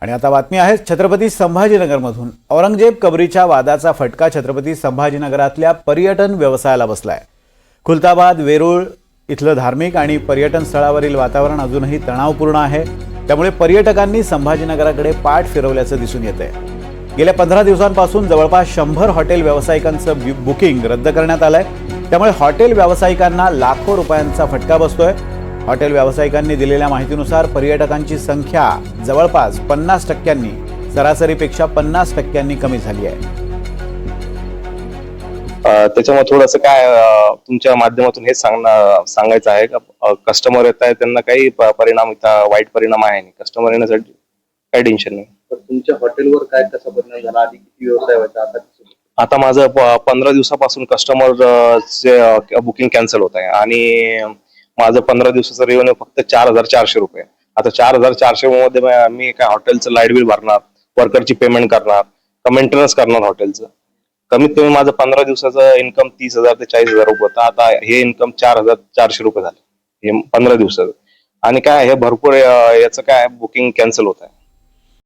आणि आता बातमी आहे छत्रपती संभाजीनगरमधून. औरंगजेब कबरीच्या वादाचा फटका छत्रपती संभाजीनगरातल्या पर्यटन व्यवसायाला बसलाय. खुलताबाद वेरूळ इथलं धार्मिक आणि पर्यटन स्थळावरील वातावरण अजूनही तणावपूर्ण आहे. त्यामुळे पर्यटकांनी संभाजीनगराकडे पाठ फिरवल्याचं दिसून येत आहे गेल्या पंधरा दिवसांपासून जवळपास शंभर हॉटेल व्यावसायिकांचं बु- बुकिंग रद्द करण्यात आलंय. त्यामुळे हॉटेल व्यावसायिकांना लाखो रुपयांचा फटका बसतोय. हॉटेल व्यावसायिकांनी दिलेल्या माहितीनुसार पर्यटकांची संख्या जवळपास पन्नास टक्क्यांनी सरासरीपेक्षा पन्नास टक्क्यांनी कमी झाली आहे. अ, त्याच्यामुळे थोडस काय तुमच्या माध्यमातून हे सांगणं सांगायचं आहे का? कस्टमर येत आहे त्यांना काही परिणाम इथं वाईट परिणाम आहे नाही. कस्टमर येण्यासाठी काही टेन्शन नाही. तर तुमच्या हॉटेलवर काय कसा परिणाम झाला? आधी किती व्यवसाय व्हायचा? आता? आता माझं पंधरा दिवसापासून कस्टमर बुकिंग कॅन्सल होत आहे. आणि माझं पंधरा दिवसाचं रेव्हेन्यू फक्त चार हजार चारशे रुपये. आता चार हजार चारशे मध्ये मी काय हॉटेलचं लाइट बिल भरणार वर्करची पेमेंट करणार का मेंटेनन्स करणार हॉटेलचं कमीत कमी माझं पंधरा दिवसाचं इन्कम तीस हजार ते चाळीस हजार रुपये होतं. आता हे इन्कम चार हजार चारशे रुपये झाले. हे पंधरा दिवसाचं. आणि काय हे भरपूर याचं काय बुकिंग कॅन्सल होत आहे.